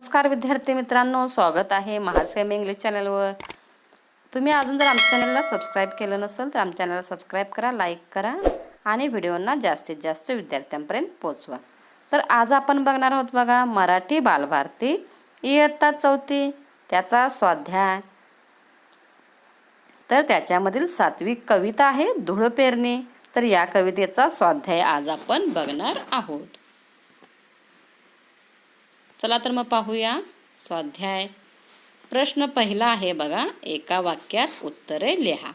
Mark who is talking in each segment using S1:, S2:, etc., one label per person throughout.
S1: नमस्कार विद्यार्थी मित्रांनो स्वागत आहे महासेम इंग्लिश चॅनलवर तुम्ही अजून जर आमच्या चॅनलला सबस्क्राईब केलं नसेल तर आमच्या चॅनलला सबस्क्राईब करा लाईक करा आणि व्हिडिओंना जास्तीत जास्त विद्यार्थ्यांपर्यंत पोचवा तर आज आपण बघणार आहोत बघा मराठी बालभारती इयत्ता चौथी त्याचा स्वाध्याय. तर त्याच्यामधील सातवी कविता आहे धूळ पेरणी तर या कवितेचा स्वाध्याय आज आपण बघणार आहोत. चला तर मग पाहूया स्वाध्याय. प्रश्न पहिला आहे बघा. एका वाक्यात उत्तरे लिहा.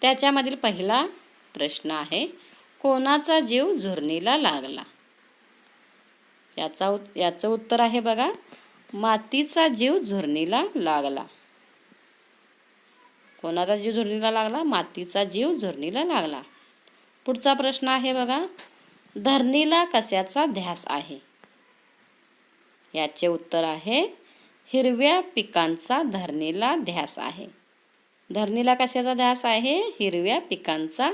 S1: त्याच्यामधील पहिला प्रश्न आहे कोणाचा जीव झुरणीला लागला? याचा याचं उत्तर आहे बघा मातीचा जीव झुरणीला लागला. कोणाचा जीव झुरणीला लागला? मातीचा जीव झुरणीला लागला. पुढचा प्रश्न आहे बघा धरणीला कशाचा ध्यास आहे? याचे उत्तर आहे हिरव्या पिकांचा धरणीला ध्यास आहे. धरणीला कशाचा ध्यास आहे? हिरव्या पिकांचा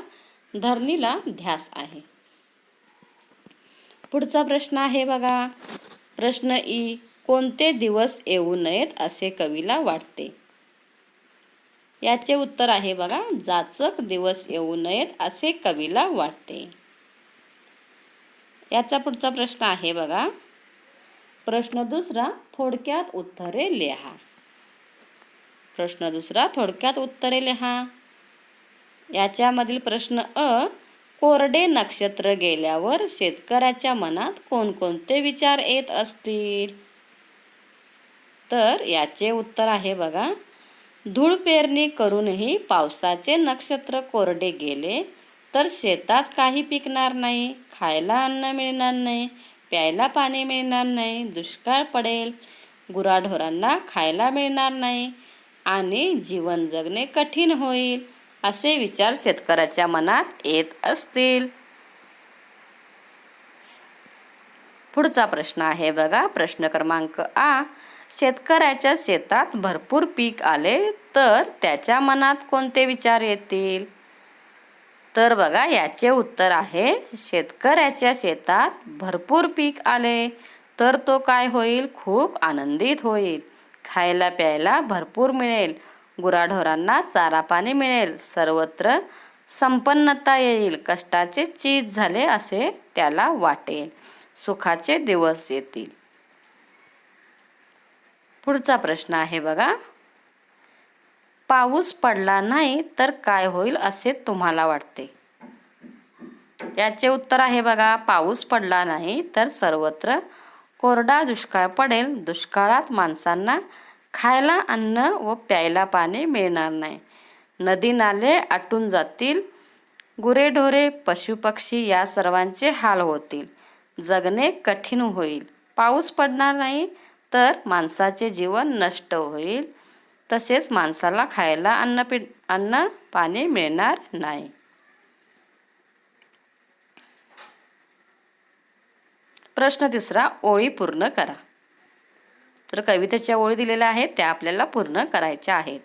S1: धरणीला ध्यास आहे. पुढचा प्रश्न आहे बघा. प्रश्न ई कोणते दिवस येऊ नयेत असे कवीला वाटते? याचे उत्तर आहे बघा जाचक दिवस येऊ नयेत असे कवीला वाटते. याचा पुढचा प्रश्न आहे बघा. प्रश्न दुसरा थोडक्यात उत्तरे लिहा. प्रश्न दुसरा थोडक्यात उत्तरे लिहा. याच्यामधील प्रश्न अ कोरडे नक्षत्र गेल्यावर शेतकऱ्याच्या मनात कोणकोणते विचार येत असतील? तर याचे उत्तर आहे बघा. धूळ पेरणी करूनही पावसाचे नक्षत्र कोरडे गेले तर शेतात काही पिकणार नाही खायला अन्न मिळणार नाही प्यायला पाणी मिळणार नाही दुष्काळ पडेल. गुराढोरांना खायला मिळणार नाही आणि जीवन जगणे कठीण होईल असे विचार शेतकऱ्याच्या मनात येत असतील. पुढचा प्रश्न आहे बघा प्रश्न क्रमांक आ. शेतकऱ्याच्या शेतात भरपूर पीक आले तर त्याच्या मनात कोणते विचार येतील? तर बघा याचे उत्तर आहे शेतकऱ्याच्या शेतात भरपूर पीक आले तर तो काय होईल? खूप आनंदित होईल. खायला प्यायला भरपूर मिळेल. गुराढोरांना चारा पाणी मिळेल. सर्वत्र संपन्नता येईल. कष्टाचे चीज झाले असे त्याला वाटेल. सुखाचे दिवस येतील. पुढचा प्रश्न आहे बघा. पाऊस पडला नाही तर काय होईल असे तुम्हाला वाटते? याचे उत्तर आहे बघा पाऊस पडला नाही तर सर्वत्र कोरडा दुष्काळ पडेल. दुष्काळात माणसांना खायला अन्न व प्यायला पाणी मिळणार नाही. नदी नाले आटून जातील. गुरेढोरे पशुपक्षी या सर्वांचे हाल होतील. जगणे कठीण होईल. पाऊस पडणार नाही तर माणसाचे जीवन नष्ट होईल. तसेच माणसाला खायला अन्न पि अन्न पाणी मिळणार नाही. प्रश्न तिसरा ओळी पूर्ण करा. तर कवितेच्या ओळी दिलेल्या आहेत त्या आपल्याला पूर्ण करायच्या आहेत.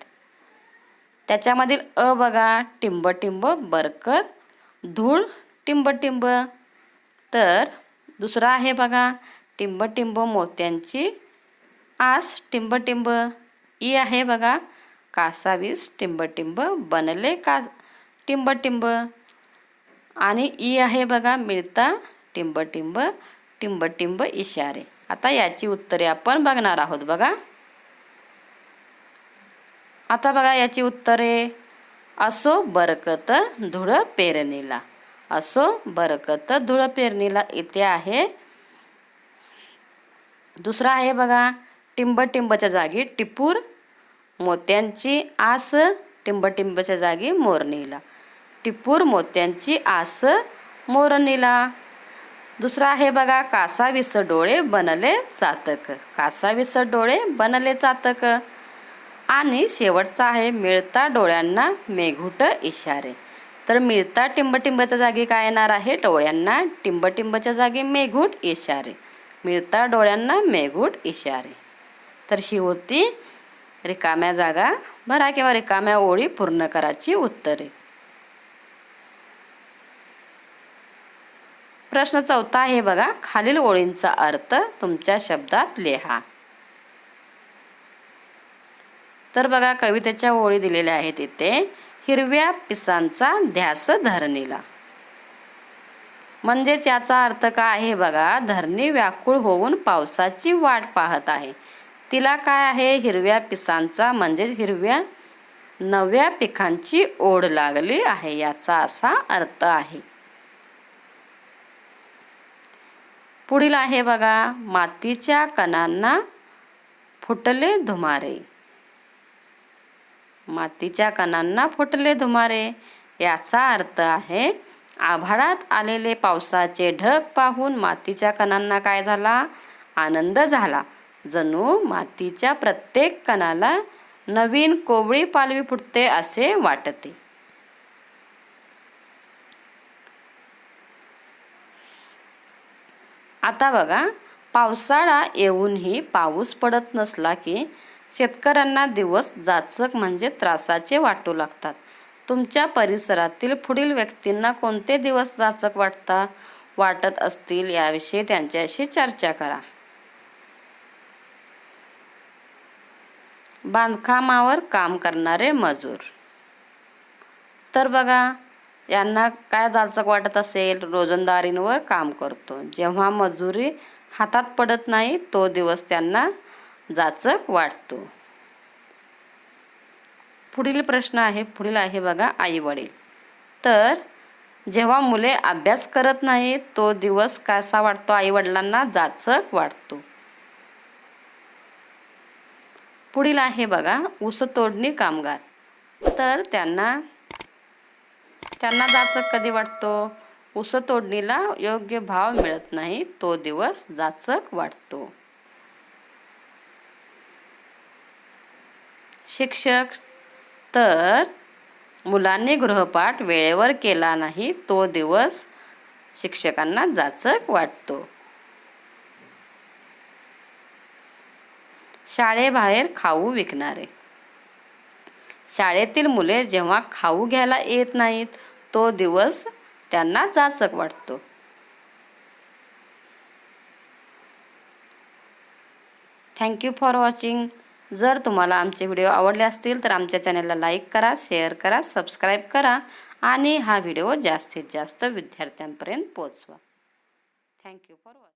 S1: त्याच्यामधील अ बघा टिंब टिंब बरकत धूळ टिंब टिंब तर दुसरा आहे बघा टिंब टिंब मोत्यांची आस टिंब टिंब ई आहे बघा. कासावीस टिंबटिंब बनले का टिंबटिंब आणि ई आहे बघा मिळता टिंबटिंब टिंबटिंब इशारे. आता याची उत्तरे आपण बघणार आहोत बघा. आता बघा याची उत्तरे. असो बरकत धुळ पेरणीला. असो बरकत धुळ पेरणीला इथे आहे. दुसरा आहे बघा टिंबटिंबच्या जागी टिपूर मोत्यांची आस टिंबटिंबच्या जागी मोरणीला. टिपूर मोत्यांची आस मोरणीला. दुसरा आहे बघा कासावीस डोळे बनले चातक. कासावीस डोळे बनले चातक. आणि शेवटचा आहे मिळता डोळ्यांना मेघुट इशारे. तर मिळता टिंबटिंबच्या जागी काय येणार आहे? डोळ्यांना टिंबटिंबच्या जागी मेघूट इशारे. मिळता डोळ्यांना मेघूट इशारे. तर ही होती रिकाम्या जागा. भरा किंवा रिकाम्या ओळी पूर्ण करायची उत्तरे. प्रश्न चौथा आहे बघा. खालील ओळींचा अर्थ तुमच्या शब्दात लिहा. तर बघा कवितेच्या ओळी दिलेल्या आहेत इथे. हिरव्या पिसांचा ध्यास धरणीला. म्हणजेच याचा अर्थ काय आहे बघा? धरणी व्याकुळ होऊन पावसाची वाट पाहत आहे. तिला काय आहे? हिरव्या पिसांचा म्हणजेच हिरव्या नव्या पिकांची ओढ लागली आहे याचा असा अर्थ आहे. पुढील आहे बघा मातीच्या कणांना फुटले धुमारे. मातीच्या कणांना फुटले धुमारे याचा अर्थ आहे आभाळात आलेले पावसाचे ढग पाहून मातीच्या कणांना काय झाला? आनंद झाला. जणू मातीच्या प्रत्येक कणाला नवीन कोवळी पालवी फुटते असे वाटते. आता बघा पावसाळा येऊनही पाऊस पडत नसला की शेतकऱ्यांना दिवस जाचक म्हणजे त्रासाचे वाटू लागतात. तुमच्या परिसरातील पुढील व्यक्तींना कोणते दिवस जाचक वाटता वाटत असतील याविषयी त्यांच्याशी चर्चा करा. बांधकामावर काम करणारे मजूर. तर बघा यांना काय जाचक वाटत असेल? रोजंदारींवर काम करतो. जेव्हा मजुरी हातात पडत नाही तो दिवस त्यांना जाचक वाटतो. पुढील प्रश्न आहे पुढील आहे बघा आई वडील तर जेव्हा मुले अभ्यास करत नाही तो दिवस कसा वाटतो? आई वडिलांना जाचक वाटतो. पुढील आहे बघा ऊसतोडणी कामगार. तर त्यांना त्यांना जाचक कधी वाटतो? ऊसतोडणीला योग्य भाव मिळत नाही तो दिवस जाचक वाटतो. शिक्षक तर मुलांनी गृहपाठ वेळेवर केला नाही तो दिवस शिक्षकांना जाचक वाटतो. शाळेबाहेर खाऊ विकणारे. शाळेतील मुले जेव्हा खाऊ घ्यायला येत नाहीत तो दिवस त्यांना जाचक वाटतो. थँक्यू फॉर वॉचिंग जर तुम्हाला आमचे व्हिडिओ आवडले असतील तर आमच्या चॅनलला लाईक करा शेअर करा सबस्क्राईब करा आणि हा व्हिडिओ जास्तीत जास्त विद्यार्थ्यांपर्यंत पोचवा थँक्यू फॉर वॉचिंग